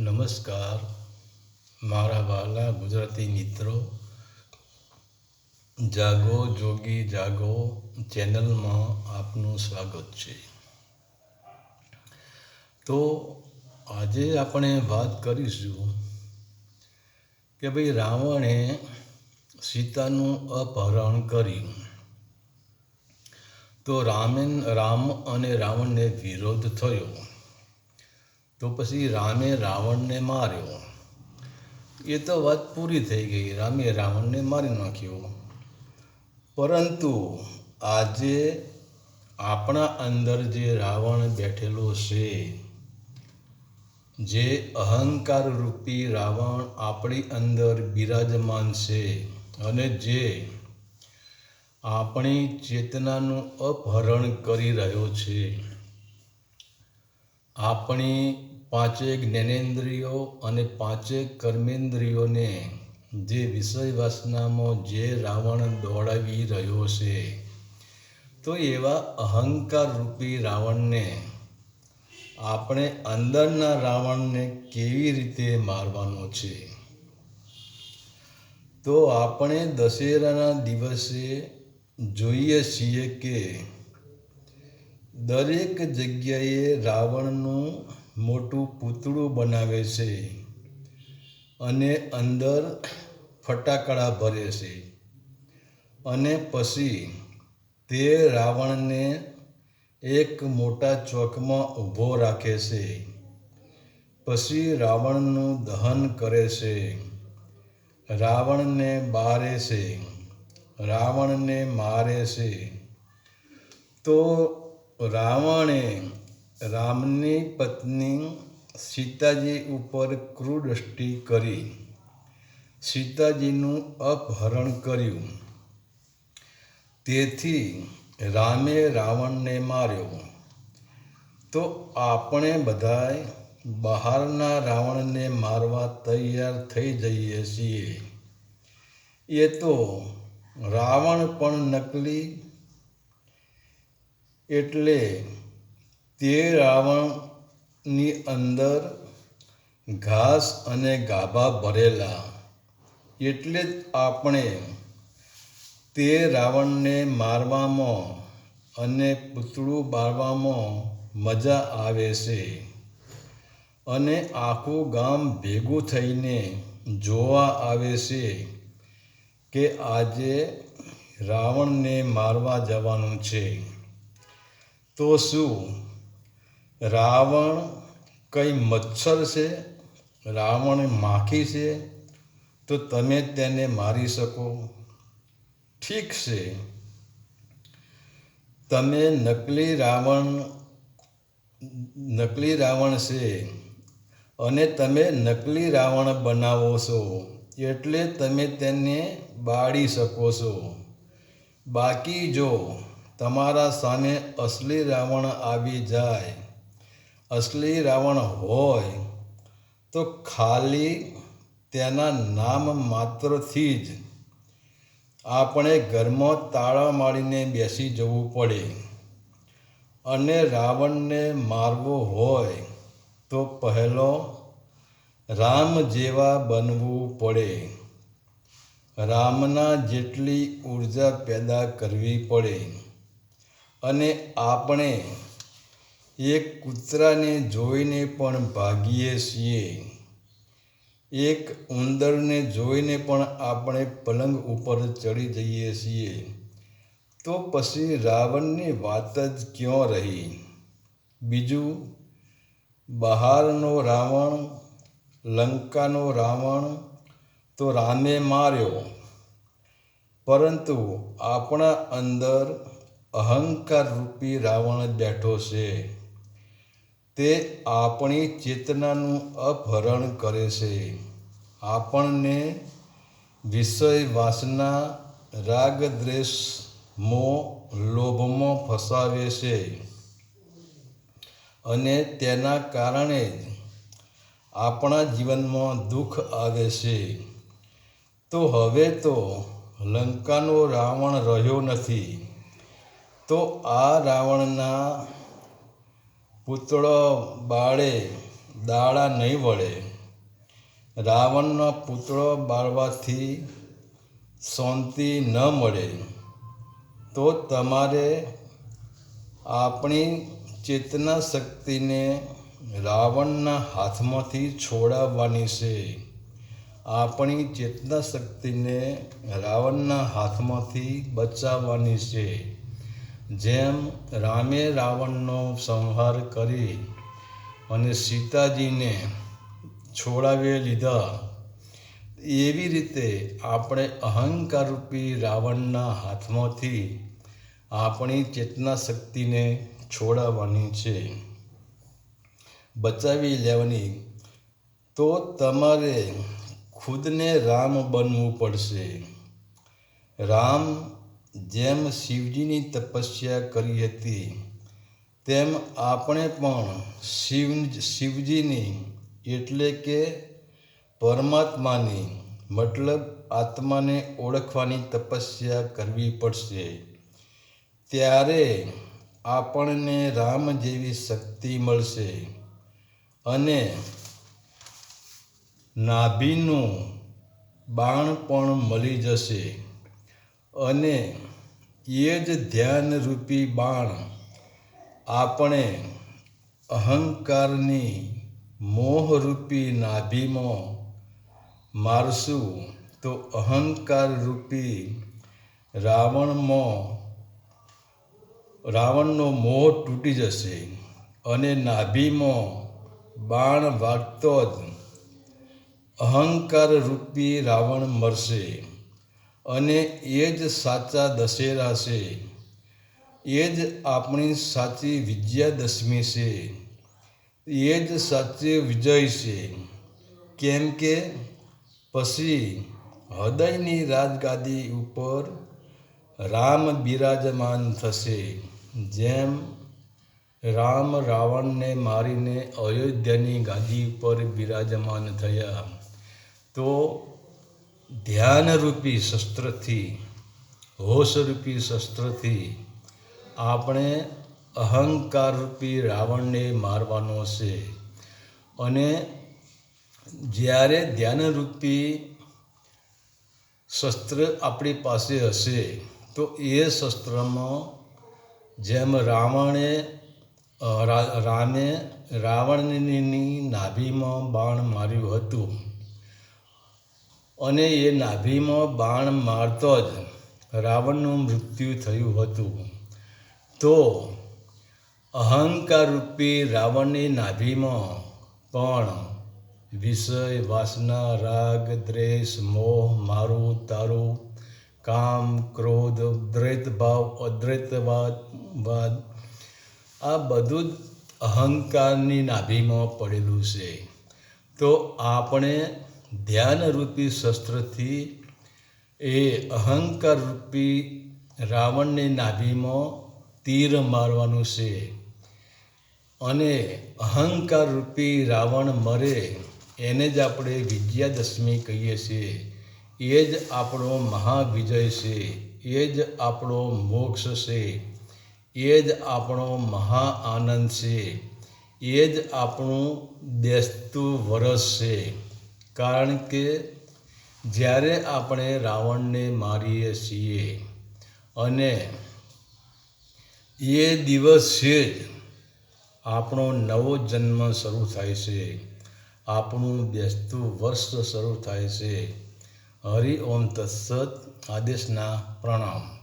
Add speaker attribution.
Speaker 1: નમસ્કાર. મારા વાલા ગુજરાતી મિત્રો, જાગો જોગી જાગો ચેનલમાં આપનું સ્વાગત છે. તો આજે આપણે વાત કરીશું કે ભાઈ રાવણે સીતાનું અપહરણ કર્યું. તો રામેન, રામ અને રાવણને વિરોધ થયો. તો પછી રામે રાવણને માર્યો. એ તો વાત પૂરી થઈ ગઈ. રામે રાવણને મારી નાખ્યો. પરંતુ આજે આપણા અંદર જે રાવણ બેઠેલો છે, જે અહંકાર રૂપી રાવણ આપણી અંદર બિરાજમાન છે અને જે આપણી ચેતનાનું અપહરણ કરી રહ્યો છે. આપણી પાંચે જ્ઞાનેન્દ્રિયો અને પાંચે કર્મેન્દ્રિયોને જે વિષય વાસનામાં જે રાવણ દોડાવી રહ્યો છે. તો એવા અહંકાર રૂપી રાવણને આપણે અંદરના રાવણને કેવી રીતે મારવાનો છે? તો આપણે દશેરાના દિવસે જોઈએ છીએ કે દરેક જગ્યાએ રાવણનું મોટું પૂતળું બનાવે છે અને અંદર ફટાકડા ભરે છે. અને પછી તે રાવણને એક મોટા ચોકમાં ઊભો રાખે છે. પછી રાવણનું દહન કરે છે. રાવણને બારે છે. રાવણને મારે છે. તો રાવણે રામની પત્ની સીતાજી ઉપર ક્રૂરદૃષ્ટિ કરી સીતાજીનું અપહરણ કર્યું. તેથી રામે રાવણને માર્યો. તો આપણે બધાય બહારના રાવણને મારવા તૈયાર થઈ જઈએ છીએ. એ તો રાવણ પણ નકલી એટલે તે રાવણની અંદર ઘાસ અને ગાભા ભરેલા. એટલે જ આપણે તે રાવણને મારવામાં અને પૂતળું બાળવામાં મજા આવે છે. અને આખું ગામ ભેગું થઈને જોવા આવે છે કે આજે રાવણને મારવા જવાનું છે. તો શું? રાવણ કંઈ મચ્છર છે? રાવણ માખી છે? તો તમે તેને મારી શકો. ઠીક છે. તમે નકલી રાવણ નકલી રાવણ છે અને તમે નકલી રાવણ બનાવો છો એટલે તમે તેને બાળી શકો છો. બાકી જો તમારા સામે અસલી રાવણ આવી જાય અસલી રાવણ હોય તો ખાલી તેના નામ માત્રથી જ આપણે ઘરમાં તાળા મારીને બેસી જવું પડે. અને રાવણને મારવો હોય તો પહેલો રામ જેવા બનવું પડે. રામના જેટલી ઊર્જા પેદા કરવી પડે. અને આપણે એક કૂતરાને જોઈને પણ ભાગીએ છીએ. એક ઉંદરને જોઈને પણ આપણે પલંગ ઉપર ચડી જઈએ છીએ. તો પછી રાવણની વાત જ ક્યાં રહી? બીજું, બહારનો રાવણ, લંકાનો રાવણ તો રામે માર્યો. પરંતુ આપણા અંદર અહંકાર રૂપી રાવણ બેઠો છે. તે આપણી ચેતનાનું અપહરણ કરે છે. આપણને વિષય વાસના રાગ દ્વેષ મોહ, લોભમાં ફસાવે છે. અને તેના કારણે જ આપણા જીવનમાં દુઃખ આવે છે. તો હવે તો લંકાનો રાવણ રહ્યો નથી. તો આ રાવણના પૂતળો બાળે દાડા નહીં વળે. રાવણનો પૂતળો બાળવાથી શાંતિ ન મળે. તો તમારે આપણી ચેતના શક્તિને રાવણના હાથમાંથી છોડાવવાની છે. આપણી ચેતના શક્તિને રાવણના હાથમાંથી બચાવવાની છે. જેમ રામે રાવણનો સંહાર કરી અને સીતાજીને છોડાવી લીધા, એવી રીતે આપણે અહંકારરૂપી રાવણના હાથમાંથી આપણી ચેતના શક્તિને છોડાવવાની છે. બચાવી લેવાની. તો તમારે ખુદને રામ બનવું પડશે. રામ જેમ શિવજીની તપસ્યા કરી હતી, તેમ આપણે પણ શિવ, શિવજીની એટલે કે પરમાત્માની, મતલબ આત્માને ઓળખવાની તપસ્યા કરવી પડશે. ત્યારે આપણને રામ જેવી શક્તિ મળશે અને નાભીનું બાણ પણ મળી જશે. અને એ જ ધ્યાનરૂપી બાણ આપણે અહંકારની મોહરૂપી નાભીમાં મારશું તો અહંકારરૂપી રાવણમાં, રાવણનો મોહ તૂટી જશે અને નાભીમાં બાણ વાગતો જ અહંકાર રૂપી રાવણ મરશે. અને એ જ સાચા દશેરા છે. એ જ આપણી સાચી વિજયાદશમી છે. એ જ સાચી વિજય છે. કેમ કે પછી હૃદયની રાજગાદી ઉપર રામ બિરાજમાન થશે. જેમ રામ રાવણને મારીને અયોધ્યાની ગાદી ઉપર બિરાજમાન થયા, તો ધ્યાનરૂપી શસ્ત્રથી, હોશરૂપી શસ્ત્રથી આપણે અહંકારરૂપી રાવણને મારવાનો છે. અને જ્યારે ધ્યાનરૂપી શસ્ત્ર આપણી પાસે હશે, તો એ શસ્ત્રમાં જેમ રાવણે રામે રાવણની નાભીમાં બાણ માર્યું હતું અને એ નાભીમાં બાણ મારતો જ રાવણનું મૃત્યુ થયું હતું. તો અહંકારરૂપી રાવણની નાભીમાં પણ વિષય, વાસના, રાગ, દ્વેષ, મોહ, મારું, તારું, કામ, ક્રોધ, દ્વૈત ભાવ અદ્વૈતવાદ વાદ, આ બધું જ અહંકારની નાભીમાં પડેલું છે. તો આપણે ધ્યાનરૂપી શસ્ત્રથી એ અહંકારરૂપી રાવણની નાભીમાં તીર મારવાનું છે. અને અહંકારરૂપી રાવણ મરે એને જ આપણે વિજયાદશમી કહીએ છીએ. એ જ આપણો મહાવિજય છે. એ જ આપણો મોક્ષ છે. એ જ આપણો મહા આનંદ છે. એ જ આપણું બેસતું વરસ છે. કારણ કે જ્યારે આપણે રાવણને મારીએ છીએ અને એ દિવસ જ આપણો નવો જન્મ શરૂ થાય છે, આપણું બેસતું વર્ષ શરૂ થાય છે. હરિ ઓમ તત્સત આદેશના પ્રણામ.